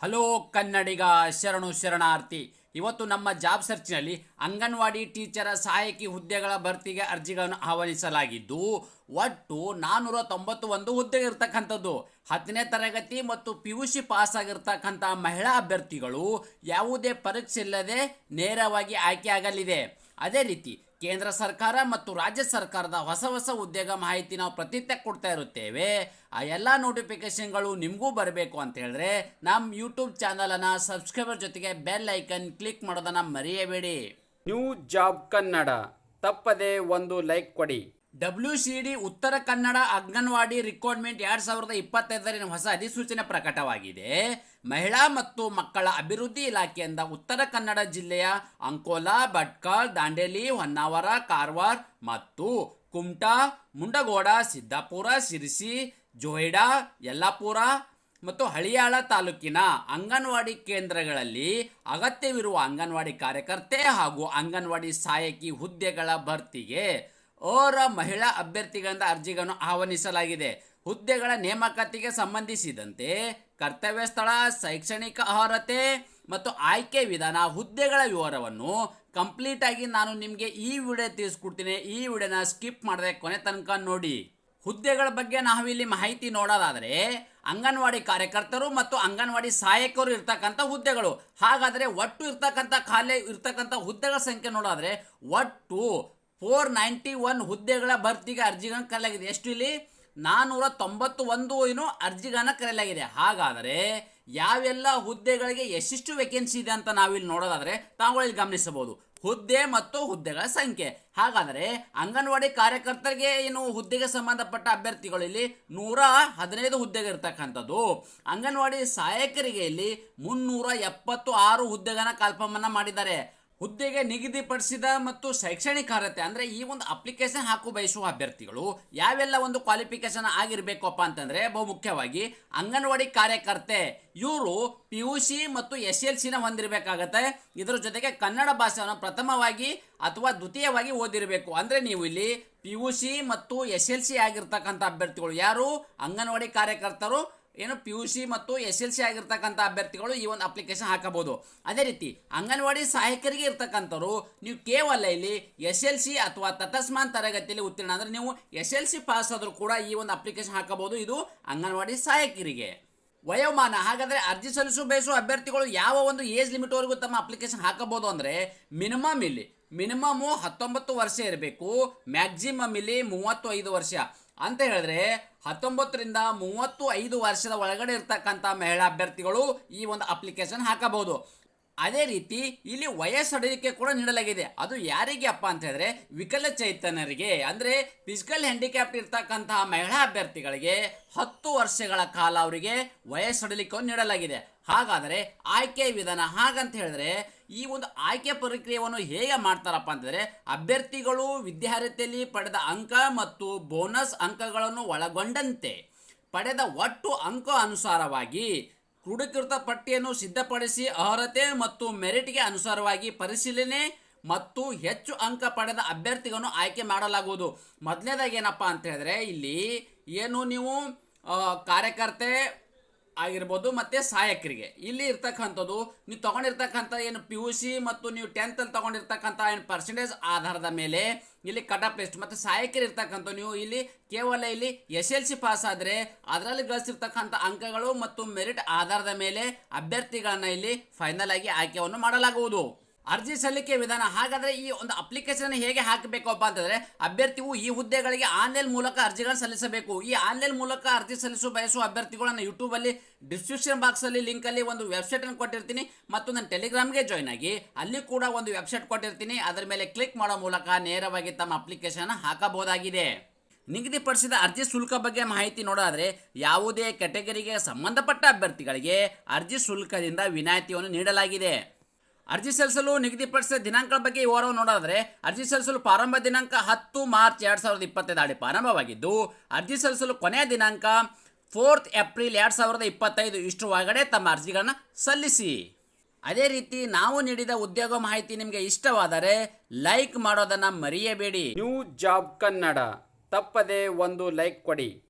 Hello ಕನ್ನಡಿಗ ಶರಣು ಶರಣಾರ್ಥಿ. ಇವತ್ತು ನಮ್ಮ ಜಾಬ್ ಸರ್ಚ್ನಲ್ಲಿ ಅಂಗನವಾಡಿ ಟೀಚರ ಸಹಾಯಕಿ ಹುದ್ದೆಗಳ ಭರ್ತಿಗೆ ಅರ್ಜಿಗಳನ್ನು ಆಹ್ವಾನಿಸಲಾಗಿದ್ದು, ಒಟ್ಟು ನಾನ್ನೂರ ತೊಂಬತ್ತು ಒಂದು ಹುದ್ದೆ ಇರ್ತಕ್ಕಂಥದ್ದು. ಹತ್ತನೇ ತರಗತಿ ಮತ್ತು ಪಿ ಯು ಸಿ ಪಾಸ್ ಆಗಿರ್ತಕ್ಕಂಥ ಮಹಿಳಾ ಅಭ್ಯರ್ಥಿಗಳು ಯಾವುದೇ ಪರೀಕ್ಷೆ ಇಲ್ಲದೆ ನೇರವಾಗಿ ಆಯ್ಕೆಯಾಗಲಿದೆ ಅದೇ ರೀತಿ ಕೇಂದ್ರ ಸರ್ಕಾರ ಮತ್ತು ರಾಜ್ಯ ಸರ್ಕಾರದ ಹೊಸ ಹೊಸ ಉದ್ಯೋಗ ಮಾಹಿತಿ ನಾವು ಪ್ರತಿನಿತ್ಯ ಕೊಡ್ತಾ ಇರುತ್ತೇವೆ. ಆ ಎಲ್ಲ ನೋಟಿಫಿಕೇಶನ್ಗಳು ನಿಮಗೂ ಬರಬೇಕು ಅಂತ ಹೇಳಿದ್ರೆ ನಮ್ಮ ಯೂಟ್ಯೂಬ್ ಚಾನಲನ್ನು ಸಬ್ಸ್ಕ್ರೈಬರ್ ಜೊತೆಗೆ ಬೆಲ್ ಐಕನ್ ಕ್ಲಿಕ್ ಮಾಡೋದನ್ನು ಮರೆಯಬೇಡಿ. ನ್ಯೂ ಜಾಬ್ ಕನ್ನಡ ತಪ್ಪದೆ ಒಂದು ಲೈಕ್ ಕೊಡಿ. W C D Uttara Kannada anganwadi recruitment ಎರಡ್ ಸಾವಿರದ ಇಪ್ಪತ್ತೈದರಿನ ಹೊಸ ಅಧಿಸೂಚನೆ ಪ್ರಕಟವಾಗಿದೆ. ಮಹಿಳಾ ಮತ್ತು ಮಕ್ಕಳ ಅಭಿವೃದ್ಧಿ ಇಲಾಖೆಯಿಂದ ಉತ್ತರ ಕನ್ನಡ ಜಿಲ್ಲೆಯ ಅಂಕೋಲಾ ಭಟ್ಕಲ್ ದಾಂಡೇಲಿ, ಹೊನ್ನಾವರ, ಕಾರವಾರ ಮತ್ತು ಕುಮಟಾ, ಮುಂಡಗೋಡ, ಸಿದ್ದಾಪುರ ಸಿರಿಸಿ ಜೋಯಿಡಾ, ಯಲ್ಲಾಪುರ ಮತ್ತು ಹಳಿಯಾಳ ತಾಲೂಕಿನ ಅಂಗನವಾಡಿ ಕೇಂದ್ರಗಳಲ್ಲಿ ಅಗತ್ಯವಿರುವ ಅಂಗನವಾಡಿ ಕಾರ್ಯಕರ್ತೆ ಹಾಗೂ ಅಂಗನವಾಡಿ ಸಹಾಯಕಿ ಹುದ್ದೆಗಳ ಭರ್ತಿಗೆ ಓರ ಮಹಿಳಾ ಅಭ್ಯರ್ಥಿಗಳಿಂದ ಅರ್ಜಿಗಳನ್ನು ಆಹ್ವಾನಿಸಲಾಗಿದೆ. ಹುದ್ದೆಗಳ ನೇಮಕಾತಿಗೆ ಸಂಬಂಧಿಸಿದಂತೆ ಕರ್ತವ್ಯ ಸ್ಥಳ, ಶೈಕ್ಷಣಿಕ ಅರ್ಹತೆ ಮತ್ತು ಆಯ್ಕೆ ವಿಧಾನ ಹುದ್ದೆಗಳ ವಿವರವನ್ನು ಕಂಪ್ಲೀಟ್ ಆಗಿ ನಾನು ನಿಮಗೆ ಈ ವಿಡಿಯೋ ತಿಳಿಸ್ಕೊಡ್ತೀನಿ. ಈ ವಿಡಿಯೋನ ಸ್ಕಿಪ್ ಮಾಡದೆ ಕೊನೆ ತನಕ ನೋಡಿ. ಹುದ್ದೆಗಳ ಬಗ್ಗೆ ನಾವಿಲ್ಲಿ ಮಾಹಿತಿ ನೋಡೋದಾದರೆ ಅಂಗನವಾಡಿ ಕಾರ್ಯಕರ್ತರು ಮತ್ತು ಅಂಗನವಾಡಿ ಸಹಾಯಕರು ಇರ್ತಕ್ಕಂಥ ಹುದ್ದೆಗಳು. ಹಾಗಾದರೆ ಒಟ್ಟು ಇರ್ತಕ್ಕಂಥ ಖಾಲಿ ಇರ್ತಕ್ಕಂಥ ಹುದ್ದೆಗಳ ಸಂಖ್ಯೆ ನೋಡೋದಾದರೆ ಒಟ್ಟು ಫೋರ್ ನೈಂಟಿ ಒನ್ ಹುದ್ದೆಗಳ ಭರ್ತಿಗೆ ಅರ್ಜಿಗಳನ್ನು ಕರೆಯಲಾಗಿದೆ. ಎಷ್ಟು ಇಲ್ಲಿ? ನಾನ್ನೂರ ತೊಂಬತ್ತು ಒಂದು ಏನು ಅರ್ಜಿಗಳನ್ನು ಕರೆಯಲಾಗಿದೆ. ಹಾಗಾದರೆ ಯಾವೆಲ್ಲ ಹುದ್ದೆಗಳಿಗೆ ಎಷ್ಟಿಷ್ಟು ವೇಕೆನ್ಸಿ ಇದೆ ಅಂತ ನಾವಿಲ್ಲಿ ನೋಡೋದಾದರೆ ತಾವುಗಳಲ್ಲಿ ಗಮನಿಸಬಹುದು. ಹುದ್ದೆ ಮತ್ತು ಹುದ್ದೆಗಳ ಸಂಖ್ಯೆ. ಹಾಗಾದರೆ ಅಂಗನವಾಡಿ ಕಾರ್ಯಕರ್ತರಿಗೆ ಏನು ಹುದ್ದೆಗೆ ಸಂಬಂಧಪಟ್ಟ ಅಭ್ಯರ್ಥಿಗಳು ಇಲ್ಲಿ? ನೂರ ಹದಿನೈದು ಹುದ್ದೆಗೆ ಇರ್ತಕ್ಕಂಥದ್ದು. ಅಂಗನವಾಡಿ ಸಹಾಯಕರಿಗೆ ಇಲ್ಲಿ ಮುನ್ನೂರ ಎಪ್ಪತ್ತು ಆರು ಹುದ್ದೆಗಳನ್ನು ಕಲ್ಪಮನ್ನ ಮಾಡಿದ್ದಾರೆ. ಹುದ್ದೆಗೆ ನಿಗದಿಪಡಿಸಿದ ಮತ್ತು ಶೈಕ್ಷಣಿಕ ಅರ್ಹತೆ, ಅಂದರೆ ಈ ಒಂದು ಅಪ್ಲಿಕೇಶನ್ ಹಾಕು ಬಯಸುವ ಅಭ್ಯರ್ಥಿಗಳು ಯಾವೆಲ್ಲ ಒಂದು ಕ್ವಾಲಿಫಿಕೇಶನ್ ಆಗಿರಬೇಕಪ್ಪ ಅಂತಂದರೆ ಬಹು ಮುಖ್ಯವಾಗಿ ಅಂಗನವಾಡಿ ಕಾರ್ಯಕರ್ತೆ. ಇವರು ಪಿ ಯು ಸಿ ಮತ್ತು ಎಸ್ ಎಲ್ ಸಿನ ಹೊಂದಿರಬೇಕಾಗತ್ತೆ. ಇದರ ಜೊತೆಗೆ ಕನ್ನಡ ಭಾಷೆಯನ್ನು ಪ್ರಥಮವಾಗಿ ಅಥವಾ ದ್ವಿತೀಯವಾಗಿ ಓದಿರಬೇಕು. ಅಂದರೆ ನೀವು ಇಲ್ಲಿ ಪಿ ಯು ಸಿ ಮತ್ತು ಎಸ್ ಎಲ್ ಸಿ ಆಗಿರ್ತಕ್ಕಂಥ ಅಭ್ಯರ್ಥಿಗಳು ಯಾರು? ಅಂಗನವಾಡಿ ಕಾರ್ಯಕರ್ತರು ಏನು ಪಿ ಯು ಸಿ ಮತ್ತು ಎಸ್ ಎಲ್ ಸಿ ಆಗಿರ್ತಕ್ಕಂಥ ಅಭ್ಯರ್ಥಿಗಳು ಈ ಒಂದು ಅಪ್ಲಿಕೇಶನ್ ಹಾಕಬಹುದು. ಅದೇ ರೀತಿ ಅಂಗನವಾಡಿ ಸಹಾಯಕರಿಗೆ ಇರ್ತಕ್ಕಂಥವ್ರು, ನೀವು ಕೇವಲ ಇಲ್ಲಿ ಎಸ್ ಎಲ್ ಸಿ ಅಥವಾ ತತಸ್ಮಾನ್ ತರಗತಿಯಲ್ಲಿ ಉತ್ತೀರ್ಣ ಅಂದರೆ ನೀವು ಎಸ್ ಎಲ್ ಸಿ ಪಾಸ್ ಆದರೂ ಕೂಡ ಈ ಒಂದು ಅಪ್ಲಿಕೇಶನ್ ಹಾಕಬಹುದು. ಇದು ಅಂಗನವಾಡಿ ಸಹಾಯಕರಿಗೆ. ವಯೋಮಾನ, ಹಾಗಾದ್ರೆ ಅರ್ಜಿ ಸಲ್ಲಿಸು ಬಯಸುವ ಅಭ್ಯರ್ಥಿಗಳು ಯಾವ ಒಂದು ಏಜ್ ಲಿಮಿಟ್ವರೆಗೂ ತಮ್ಮ ಅಪ್ಲಿಕೇಶನ್ ಹಾಕಬಹುದು ಅಂದ್ರೆ ಮಿನಿಮಮ್ ಇಲ್ಲಿ ಮಿನಿಮಮ್ ಹತ್ತೊಂಬತ್ತು ವರ್ಷ ಇರಬೇಕು ಮ್ಯಾಕ್ಸಿಮಮ್ ಇಲ್ಲಿ ಮೂವತ್ತು ಐದು ವರ್ಷ. ಅಂತ ಹೇಳಿದ್ರೆ ಹತ್ತೊಂಬತ್ತರಿಂದ ಮೂವತ್ತು ಐದು ವರ್ಷದ ಒಳಗಡೆ ಇರ್ತಕ್ಕಂಥ ಮಹಿಳಾ ಅಭ್ಯರ್ಥಿಗಳು ಈ ಒಂದು ಅಪ್ಲಿಕೇಶನ್ ಹಾಕಬಹುದು. ಅದೇ ರೀತಿ ಇಲ್ಲಿ ವಯಸ್ಸಡಿಕೆ ಕೂಡ ನೀಡಲಾಗಿದೆ. ಅದು ಯಾರಿಗೆ ಅಪ್ಪ ಅಂತ ಹೇಳಿದ್ರೆ ವಿಕಲಚೇತನರಿಗೆ ಅಂದ್ರೆ ಫಿಸಿಕಲ್ ಹ್ಯಾಂಡಿಕ್ಯಾಪ್ ಇರ್ತಕ್ಕಂತಹ ಮಹಿಳಾ ಅಭ್ಯರ್ಥಿಗಳಿಗೆ ಹತ್ತು ವರ್ಷಗಳ ಕಾಲ ಅವರಿಗೆ ವಯಸ್ಸೊಡಲಿಕ್ಕೆ ನೀಡಲಾಗಿದೆ. ಹಾಗಾದರೆ ಆಯ್ಕೆ ವಿಧಾನ ಹಾಗಂತ ಹೇಳಿದ್ರೆ ಈ ಒಂದು ಆಯ್ಕೆ ಪ್ರಕ್ರಿಯೆಯನ್ನು ಹೇಗೆ ಮಾಡ್ತಾರಪ್ಪ ಅಂತಂದರೆ ಅಭ್ಯರ್ಥಿಗಳು ವಿದ್ಯಾರ್ಥಿಯಲ್ಲಿ ಪಡೆದ ಅಂಕ ಮತ್ತು ಬೋನಸ್ ಅಂಕಗಳನ್ನು ಒಳಗೊಂಡಂತೆ. ಪಡೆದ ಒಟ್ಟು ಅಂಕ ಅನುಸಾರವಾಗಿ ಕ್ರೋಢೀಕೃತ ಪಟ್ಟಿಯನ್ನು ಸಿದ್ಧಪಡಿಸಿ ಅರ್ಹತೆ ಮತ್ತು ಮೆರಿಟ್ಗೆ ಅನುಸಾರವಾಗಿ ಪರಿಶೀಲನೆ ಮತ್ತು ಹೆಚ್ಚು ಅಂಕ ಪಡೆದ ಅಭ್ಯರ್ಥಿಗಳನ್ನು ಆಯ್ಕೆ ಮಾಡಲಾಗುವುದು. ಮೊದಲನೇದಾಗಿ ಏನಪ್ಪ ಅಂತ ಹೇಳಿದ್ರೆ ಇಲ್ಲಿ ಏನು ನೀವು ಕಾರ್ಯಕರ್ತೆ ಆಗಿರ್ಬೋದು ಮತ್ತು ಸಹಾಯಕರಿಗೆ. ಇಲ್ಲಿ ಇರ್ತಕ್ಕಂಥದ್ದು ನೀವು ತೊಗೊಂಡಿರ್ತಕ್ಕಂಥ ಏನು ಪಿ ಯು ಸಿ ಮತ್ತು ನೀವು ಟೆಂತಲ್ಲಿ ತೊಗೊಂಡಿರ್ತಕ್ಕಂಥ ಏನು ಪರ್ಸೆಂಟೇಜ್ ಆಧಾರದ ಮೇಲೆ ಇಲ್ಲಿ ಕಟ್ ಆಫ್ ಲಿಸ್ಟ್ ಮತ್ತು ಸಹಾಯಕರು ಇರ್ತಕ್ಕಂಥ ನೀವು ಇಲ್ಲಿ ಕೇವಲ ಇಲ್ಲಿ ಎಸ್ ಎಲ್ ಸಿ ಪಾಸ್ ಆದರೆ ಅದರಲ್ಲಿ ಗಳಿಸಿರ್ತಕ್ಕಂಥ ಅಂಕಗಳು ಮತ್ತು ಮೆರಿಟ್ ಆಧಾರದ ಮೇಲೆ ಅಭ್ಯರ್ಥಿಗಳನ್ನು ಇಲ್ಲಿ ಫೈನಲ್ ಆಗಿ ಆಯ್ಕೆಯನ್ನು ಮಾಡಲಾಗುವುದು. ಅರ್ಜಿ ಸಲ್ಲಿಕೆ ವಿಧಾನ, ಹಾಗಾದ್ರೆ ಈ ಒಂದು ಅಪ್ಲಿಕೇಶನ್ ಹೇಗೆ ಹಾಕಬೇಕಪ್ಪ ಅಂತಂದ್ರೆ, ಅಭ್ಯರ್ಥಿಯು ಈ ಹುದ್ದೆಗಳಿಗೆ ಆನ್ಲೈನ್ ಮೂಲಕ ಅರ್ಜಿಗಳನ್ನು ಸಲ್ಲಿಸಬೇಕು. ಈ ಆನ್ಲೈನ್ ಮೂಲಕ ಅರ್ಜಿ ಸಲ್ಲಿಸುವ ಬಯಸುವ ಅಭ್ಯರ್ಥಿಗಳನ್ನು ಯೂಟ್ಯೂಬ್ ಅಲ್ಲಿ ಡಿಸ್ಕ್ರಿಪ್ಷನ್ ಲಿಂಕ್ ಅಲ್ಲಿ ಒಂದು ವೆಬ್ಸೈಟ್ ಅನ್ನು ಕೊಟ್ಟಿರ್ತೀನಿ. ಮತ್ತು ನನ್ನ ಟೆಲಿಗ್ರಾಮ್ಗೆ ಜಾಯ್ನ್ ಆಗಿ, ಅಲ್ಲಿ ಕೂಡ ಒಂದು ವೆಬ್ಸೈಟ್ ಕೊಟ್ಟಿರ್ತೀನಿ. ಅದರ ಮೇಲೆ ಕ್ಲಿಕ್ ಮಾಡೋ ಮೂಲಕ ನೇರವಾಗಿ ತಮ್ಮ ಅಪ್ಲಿಕೇಶನ್ ಹಾಕಬಹುದಾಗಿದೆ. ನಿಗದಿಪಡಿಸಿದ ಅರ್ಜಿ ಶುಲ್ಕ ಬಗ್ಗೆ ಮಾಹಿತಿ ನೋಡಾದರೆ, ಯಾವುದೇ ಕೆಟಗರಿಗೆ ಸಂಬಂಧಪಟ್ಟ ಅಭ್ಯರ್ಥಿಗಳಿಗೆ ಅರ್ಜಿ ಶುಲ್ಕದಿಂದ ವಿನಾಯಿತಿಯನ್ನು ನೀಡಲಾಗಿದೆ. ಅರ್ಜಿ ಸಲ್ಲಿಸಲು ನಿಗದಿಪಡಿಸಿದ ದಿನಾಂಕಗಳ ಬಗ್ಗೆ ವಿವರವನ್ನು ನೋಡಾದರೆ ಅರ್ಜಿ ಸಲ್ಲಿಸಲು ಪ್ರಾರಂಭ ದಿನಾಂಕ ಹತ್ತು ಮಾರ್ಚ್ ಎರಡು ಸಾವಿರದ ಇಪ್ಪತ್ತೈದು ಆಡಿ ಪ್ರಾರಂಭವಾಗಿದ್ದು, ಅರ್ಜಿ ಸಲ್ಲಿಸಲು ಕೊನೆಯ ದಿನಾಂಕ ಫೋರ್ತ್ ಏಪ್ರಿಲ್ ಎರಡು ಸಾವಿರದ ಇಪ್ಪತ್ತೈದು. ಇಷ್ಟು ಒಳಗಡೆ ತಮ್ಮ ಅರ್ಜಿಗಳನ್ನು ಸಲ್ಲಿಸಿ. ಅದೇ ರೀತಿ ನಾವು ನೀಡಿದ ಉದ್ಯೋಗ ಮಾಹಿತಿ ನಿಮಗೆ ಇಷ್ಟವಾದರೆ ಲೈಕ್ ಮಾಡೋದನ್ನು ಮರೆಯಬೇಡಿ. New job Kannada. ತಪ್ಪದೆ ಒಂದು ಲೈಕ್ ಕೊಡಿ.